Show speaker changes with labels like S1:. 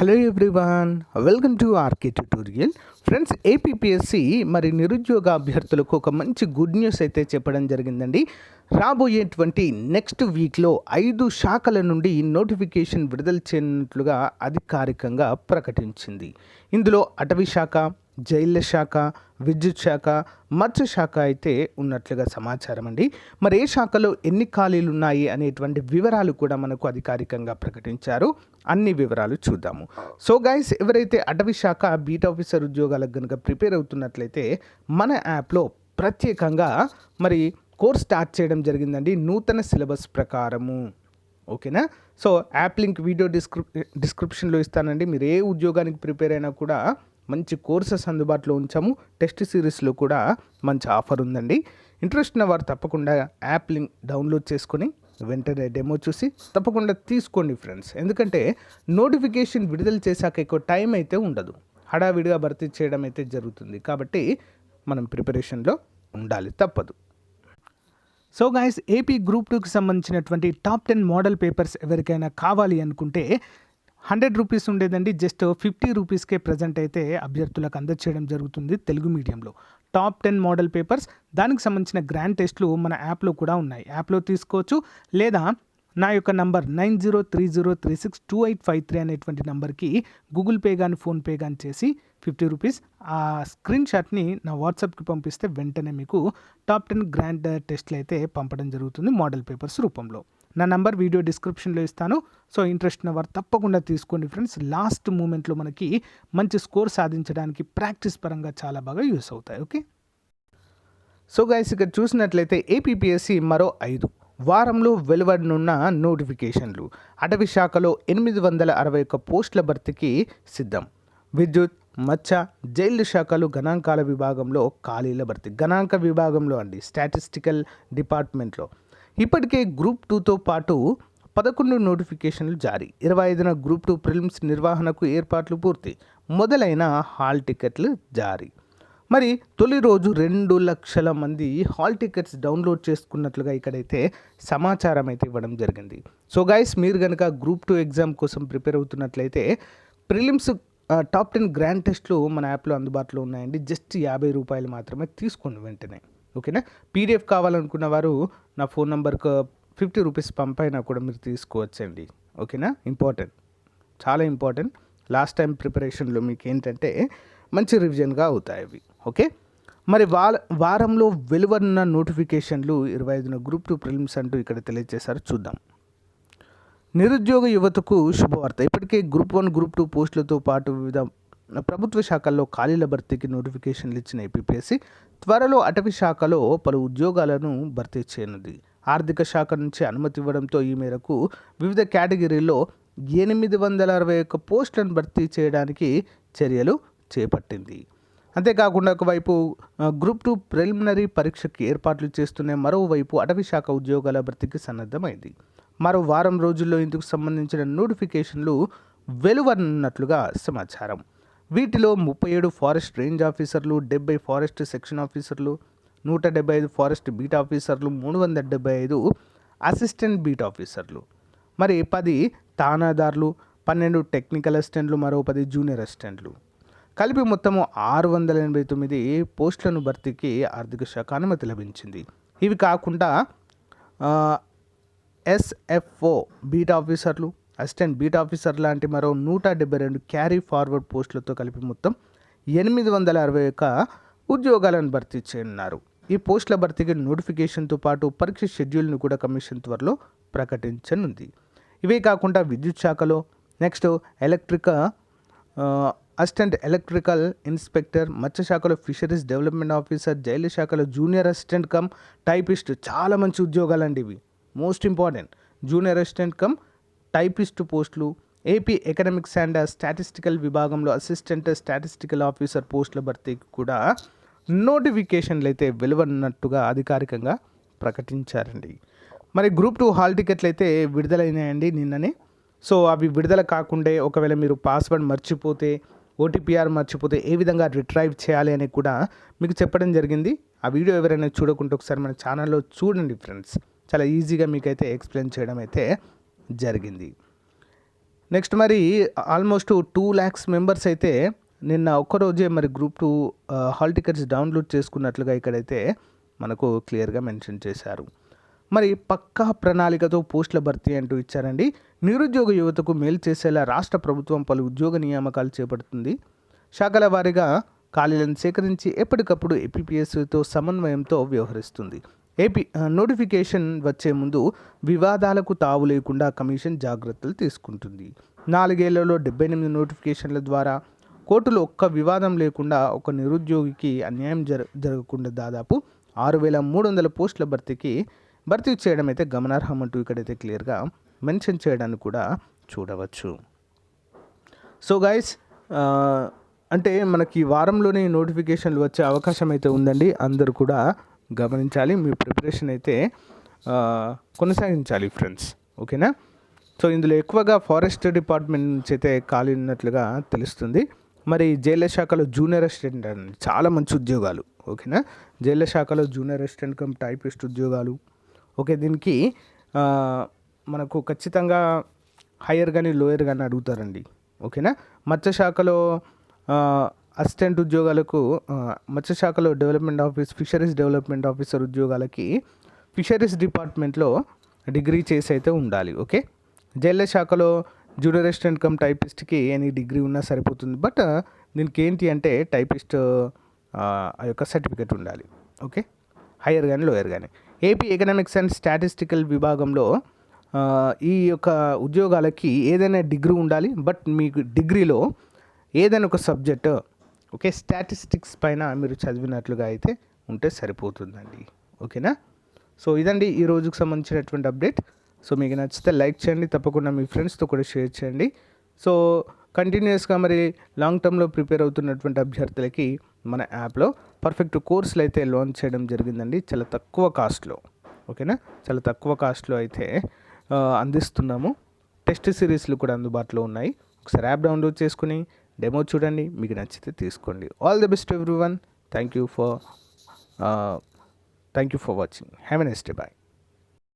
S1: Hello everyone welcome to RK tutorial friends APPSC మరి నిరుద్యోగ అభ్యర్థులకు ఒక మంచి గుడ్ న్యూస్ అయితే చెప్పడం జరిగిందండి. రాబోయేటువంటి నెక్స్ట్ వీక్లో ఐదు శాఖల నుండి నోటిఫికేషన్ విడుదల చేయనున్నట్లుగా అధికారికంగా ప్రకటించింది. ఇందులో అటవీ శాఖ జైళ్ళ శాఖ విద్యుత్ శాఖ మత్స్య శాఖ అయితే ఉన్నట్లుగా సమాచారం అండి. మరి ఏ శాఖలో ఎన్ని ఖాళీలు ఉన్నాయి అనేటువంటి వివరాలు కూడా మనకు అధికారికంగా ప్రకటించారు. అన్ని వివరాలు చూద్దాము. సో గైస్ ఎవరైతే అటవీ శాఖ బీట్ ఆఫీసర్ ఉద్యోగాలకు కనుక ప్రిపేర్ అవుతున్నట్లయితే మన యాప్లో ప్రత్యేకంగా మరి కోర్స్ స్టార్ట్ చేయడం జరిగిందండి. నూతన సిలబస్ ప్రకారము. ఓకేనా? సో యాప్ లింక్ వీడియో డిస్క్రిప్ డిస్క్రిప్షన్లో ఇస్తానండి. మీరు ఏ ఉద్యోగానికి ప్రిపేర్ అయినా కూడా మంచి కోర్సెస్ అందుబాటులో ఉంచాము. టెస్ట్ సిరీస్లో కూడా మంచి ఆఫర్ ఉందండి. ఇంట్రెస్ట్ ఉన్న వారు తప్పకుండా యాప్ లింక్ డౌన్లోడ్ చేసుకొని వెంటనే డెమో చూసి తప్పకుండా తీసుకోండి ఫ్రెండ్స్. ఎందుకంటే నోటిఫికేషన్ విడుదల చేశాక ఎక్కువ టైం అయితే ఉండదు. హడావిడిగా భర్తీ చేయడం అయితే జరుగుతుంది. కాబట్టి మనం ప్రిపరేషన్లో ఉండాలి తప్పదు. సో గాయస్ ఏపీ గ్రూప్ టూకి సంబంధించినటువంటి టాప్ టెన్ మోడల్ పేపర్స్ ఎవరికైనా కావాలి అనుకుంటే హండ్రెడ్ రూపీస్ ఉండేదండి. జస్ట్ ఫిఫ్టీ రూపీస్కే ప్రజెంట్ అయితే అభ్యర్థులకు అందచేయడం జరుగుతుంది తెలుగు మీడియంలో. టాప్ టెన్ మోడల్ పేపర్స్ దానికి సంబంధించిన గ్రాండ్ టెస్ట్లు మన యాప్లో కూడా ఉన్నాయి. యాప్లో తీసుకోవచ్చు లేదా నా యొక్క number nine zero three zero three six two eight five three అనేటువంటి నంబర్కి గూగుల్ పే కానీ ఫోన్పే కానీ చేసి ఫిఫ్టీ రూపీస్ ఆ స్క్రీన్ షాట్ని నా వాట్సాప్కి పంపిస్తే వెంటనే మీకు టాప్ టెన్ గ్రాండ్ టెస్ట్లు అయితే పంపడం జరుగుతుంది మోడల్ పేపర్స్ రూపంలో. నా నంబర్ వీడియో డిస్క్రిప్షన్లో ఇస్తాను. సో ఇంట్రెస్ట్ ఉన్నవారు తప్పకుండా తీసుకోండి ఫ్రెండ్స్. లాస్ట్ మూమెంట్లో మనకి మంచి స్కోర్ సాధించడానికి ప్రాక్టీస్ పరంగా చాలా బాగా యూస్ అవుతాయి. ఓకే? సో గైస్ ఇక్కడ చూసినట్లయితే ఏపీపీఎస్సి మరో ఐదు. వారంలో వెలువడనున్న నోటిఫికేషన్లు. అటవీ శాఖలో ఎనిమిది వందల అరవై ఒక్క పోస్టుల భర్తీకి సిద్ధం. విద్యుత్ మత్స్య జైలు శాఖలు గణాంకాల విభాగంలో ఖాళీల భర్తీ. గణాంక విభాగంలో అండి స్టాటిస్టికల్ డిపార్ట్మెంట్లో. ఇప్పటికే గ్రూప్ టూతో పాటు పదకొండు నోటిఫికేషన్లు జారీ. ఇరవై ఐదున గ్రూప్ టూ ప్రిలిమ్స్ నిర్వహణకు ఏర్పాట్లు పూర్తి. మొదలైన హాల్ టికెట్లు జారీ. మరి తొలి రోజు రెండు లక్షల మంది హాల్ టికెట్స్ డౌన్లోడ్ చేసుకున్నట్లుగా ఇక్కడైతే సమాచారం అయితే ఇవ్వడం జరిగింది. సో గైస్ మీరు కనుక గ్రూప్ టూ ఎగ్జామ్ కోసం ప్రిపేర్ అవుతున్నట్లయితే ప్రిలిమ్స్ టాప్ టెన్ గ్రాండ్ టెస్ట్లు మన యాప్లో అందుబాటులో ఉన్నాయండి. జస్ట్ యాభై రూపాయలు మాత్రమే తీసుకోండి వెంటనే. ఓకేనా? పీడిఎఫ్ కావాలనుకున్న వారు నా ఫోన్ నెంబర్కి ఫిఫ్టీ రూపీస్ పంపైనా కూడా మీరు తీసుకోవచ్చండి. ఓకేనా? ఇంపార్టెంట్. చాలా ఇంపార్టెంట్. లాస్ట్ టైం ప్రిపరేషన్లో మీకు ఏంటంటే మంచి రివిజన్గా అవుతాయి అవి. ఓకే? మరి వార వారంలో వెలువడిన నోటిఫికేషన్లు ఇరవై ఐదున గ్రూప్ టూ ప్రిలిమ్స్ అంటూ ఇక్కడ తెలియజేశారు. చూద్దాం. నిరుద్యోగ యువతకు శుభవార్త. ఇప్పటికే గ్రూప్ వన్ గ్రూప్ టూ పోస్టులతో పాటు వివిధ ప్రభుత్వ శాఖల్లో ఖాళీల భర్తీకి నోటిఫికేషన్లు ఇచ్చిన ఏపీపీఎస్సీ త్వరలో అటవీ శాఖలో పలు ఉద్యోగాలను భర్తీ చేయనుంది. ఆర్థిక శాఖ నుంచి అనుమతి ఇవ్వడంతో ఈ మేరకు వివిధ కేటగిరీల్లో ఎనిమిది వందల అరవై ఒక్క పోస్టులను భర్తీ చేయడానికి చర్యలు చేపట్టింది. అంతేకాకుండా ఒకవైపు గ్రూప్ టూ ప్రిలిమినరీ పరీక్షకి ఏర్పాట్లు చేస్తూనే మరోవైపు అటవీ శాఖ ఉద్యోగాల భర్తీకి సన్నద్ధమైంది. మరో వారం రోజుల్లో ఇందుకు సంబంధించిన నోటిఫికేషన్లు వెలువన్నట్లుగా సమాచారం. వీటిలో ముప్పై ఏడు ఫారెస్ట్ రేంజ్ ఆఫీసర్లు డెబ్బై ఫారెస్ట్ సెక్షన్ ఆఫీసర్లు నూట డెబ్బై ఐదు ఫారెస్ట్ బీట్ ఆఫీసర్లు మూడు వందల డెబ్బై ఐదు అసిస్టెంట్ బీట్ ఆఫీసర్లు. మరి పది తానాదారులు పన్నెండు టెక్నికల్ అసిస్టెంట్లు మరో పది జూనియర్ అసిస్టెంట్లు. కలిపి మొత్తము ఆరు వందల ఎనభై తొమ్మిది పోస్టులను భర్తీకి ఆర్థిక శాఖ అనుమతి లభించింది. ఇవి కాకుండా ఎస్ఎఫ్ఓ బీట్ ఆఫీసర్లు అసిస్టెంట్ బీట్ ఆఫీసర్ లాంటి మరో నూట డెబ్బై రెండు క్యారీ ఫార్వర్డ్ పోస్టులతో కలిపి మొత్తం ఎనిమిది వందల అరవై ఒక్క ఉద్యోగాలను భర్తీ చేయనున్నారు. ఈ పోస్టుల భర్తీకి నోటిఫికేషన్తో పాటు పరీక్ష షెడ్యూల్ను కూడా కమిషన్ త్వరలో ప్రకటించనుంది. ఇవే కాకుండా విద్యుత్ శాఖలో next electric assistant electrical inspector మత్స్య శాఖలో ఫిషరీస్ డెవలప్మెంట్ ఆఫీసర్ జైలు శాఖలో జూనియర్ అసిస్టెంట్ కమ్ టైపిస్ట్ చాలా మంచి ఉద్యోగాలండి ఇవి. Most important. Junior assistant cum typist పోస్టులు ఏపీ ఎకనామిక్స్ అండ్ స్టాటిస్టికల్ విభాగంలో అసిస్టెంట్ స్టాటిస్టికల్ ఆఫీసర్ పోస్టుల భర్తీకి కూడా నోటిఫికేషన్లు అయితే వెలువన్నట్టుగా అధికారికంగా ప్రకటించారండి. మరి గ్రూప్ టూ హాల్ టికెట్లు అయితే విడుదలైనాయండి నిన్ననే. సో అవి విడుదల కాకుండా ఒకవేళ మీరు పాస్వర్డ్ మర్చిపోతే ఓటీపీఆర్ మర్చిపోతే ఏ విధంగా రిట్రైవ్ చేయాలి అని కూడా మీకు చెప్పడం జరిగింది. ఆ వీడియో ఎవరైనా చూడకుంటే ఒకసారి మన ఛానల్లో చూడండి ఫ్రెండ్స్. చాలా ఈజీగా మీకైతే ఎక్స్ప్లెయిన్ చేయడం అయితే జరిగింది. నెక్స్ట్ మరి ఆల్మోస్ట్ టూ ల్యాక్స్ మెంబర్స్ అయితే నిన్న ఒక్కరోజే మరి group two hall tickets download చేసుకున్నట్లుగా ఇక్కడైతే మనకు క్లియర్గా మెన్షన్ చేశారు. మరి పక్కా ప్రణాళికతో పోస్టుల భర్తీ అంటూ ఇచ్చారండి. నిరుద్యోగ యువతకు మేలు చేసేలా రాష్ట్ర ప్రభుత్వం పలు ఉద్యోగ నియామకాలు చేపడుతుంది. శాఖల వారీగా ఖాళీలను సేకరించి ఎప్పటికప్పుడు ఏపీపీఎస్తో సమన్వయంతో వ్యవహరిస్తుంది. ఏపీ నోటిఫికేషన్ వచ్చే ముందు వివాదాలకు తావు లేకుండా కమిషన్ జాగ్రత్తలు తీసుకుంటుంది. నాలుగేళ్ళలో డెబ్బై ఎనిమిది నోటిఫికేషన్ల ద్వారా కోర్టులో ఒక్క వివాదం లేకుండా ఒక నిరుద్యోగికి అన్యాయం జర జరగకుండా దాదాపు ఆరు వేల మూడు వందల పోస్టుల భర్తీకి భర్తీ చేయడం అయితే గమనార్హం అంటూ ఇక్కడైతే క్లియర్గా మెన్షన్ చేయడాన్ని కూడా చూడవచ్చు. సో గైస్ అంటే మనకి వారంలోనే నోటిఫికేషన్లు వచ్చే అవకాశం అయితే ఉందండి. అందరూ కూడా గమనించాలి. మీ ప్రిపరేషన్ అయితే కొనసాగించాలి ఫ్రెండ్స్. ఓకేనా? సో ఇందులో ఎక్కువగా ఫారెస్ట్ డిపార్ట్మెంట్ నుంచి అయితే ఖాళీ ఉన్నట్లుగా తెలుస్తుంది. మరి జైళ్ళ శాఖలో జూనియర్ అసిస్టెంట్ అండి చాలా మంచి ఉద్యోగాలు. ఓకేనా? జైళ్ళ శాఖలో జూనియర్ అసిస్టెంట్ కమ్ టైపిస్ట్ ఉద్యోగాలు. ఓకే దీనికి మనకు ఖచ్చితంగా హయ్యర్ కానీ లోయర్ కానీ అడుగుతారండి. ఓకేనా? మత్స్య శాఖలో అసిస్టెంట్ ఉద్యోగాలకు మత్స్యశాఖలో development office fisheries development officer ఉద్యోగాలకి ఫిషరీస్ డిపార్ట్మెంట్లో డిగ్రీ చేసి అయితే ఉండాలి ఓకే? జైళ్ళ శాఖలో జూనియర్ అసిస్టెంట్ కమ్ టైపిస్ట్కి ఎనీ డిగ్రీ ఉన్నా సరిపోతుంది బట్ దీనికి ఏంటి అంటే టైపిస్ట్ ఆ యొక్క సర్టిఫికెట్ ఉండాలి ఓకే? హయ్యర్ కానీ లోయర్ కానీ ఏపీ ఎకనామిక్స్ అండ్ స్టాటిస్టికల్ విభాగంలో ఈ యొక్క ఉద్యోగాలకి ఏదైనా డిగ్రీ ఉండాలి బట్ మీకు డిగ్రీలో ఏదైనా ఒక సబ్జెక్ట్ ఓకే? స్టాటిస్టిక్స్ పైన మీరు చదివినట్లుగా అయితే ఉంటే సరిపోతుందండి. ఓకేనా? సో ఇదండి ఈ రోజుకు సంబంధించినటువంటి అప్డేట్. సో మీకు నచ్చితే లైక్ చేయండి. తప్పకుండా మీ ఫ్రెండ్స్తో కూడా షేర్ చేయండి. సో కంటిన్యూస్గా మరి లాంగ్ టర్మ్లో ప్రిపేర్ అవుతున్నటువంటి అభ్యర్థులకి మన యాప్లో పర్ఫెక్ట్ కోర్సులు అయితే లాంచ్ చేయడం జరిగిందండి. చాలా తక్కువ కాస్ట్లో. ఓకేనా? చాలా తక్కువ కాస్ట్లో అయితే అందిస్తున్నాము. టెస్ట్ సిరీస్లు కూడా అందుబాటులో ఉన్నాయి. ఒకసారి యాప్ డౌన్లోడ్ చేసుకుని డెమో చూడండి మీకు నచ్చితే తీసుకోండి. All the best everyone thank you for thank you for watching have a next day bye